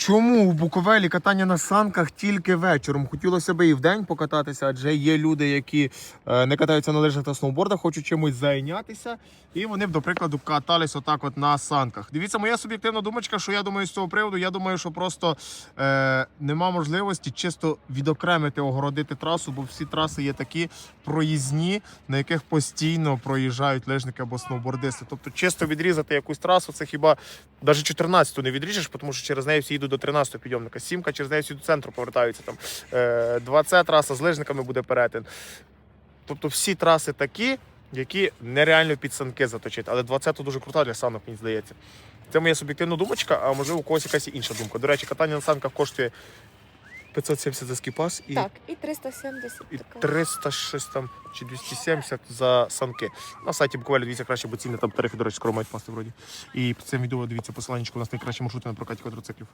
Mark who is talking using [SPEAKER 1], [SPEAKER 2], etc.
[SPEAKER 1] Чому в Буковелі катання на санках тільки вечором? Хотілося б і в день покататися, адже є люди, які е, не катаються на лижах та сноубордах, хочуть чимось зайнятися, і вони б, до прикладу, катались отак от на санках. Дивіться, моя суб'єктивна думочка, що я думаю з цього приводу. Я думаю, що просто е, нема можливості чисто відокремити, огородити трасу, бо всі траси є такі проїзні, на яких постійно проїжджають лижники або сноубордисти. Тобто, чисто відрізати якусь трасу, це хіба навіть 14-ту не відріжеш, тому що через неї всі йдуть до 13-го підйомника. Сімка через неї всі до центру повертаються. Там е, 2C траса з лижниками буде перетин. Тобто всі траси такі, які нереально під санки заточити. Але 20 то дуже крута для санок, мені здається. Це моя суб'єктивна думочка, а можливо у когось якась інша думка. До речі, катання на санках коштує 570 за скіпас і,
[SPEAKER 2] Так, і 370
[SPEAKER 1] і
[SPEAKER 2] така.
[SPEAKER 1] 300 там чи 270 за санки. На сайті буквально дивіться краще, бо ціни там тарифи, до речі, скоро мають пасти вроді. І під цим відео дивіться посиланнячку у нас найкращі маршрути на прокаті квадроциклів.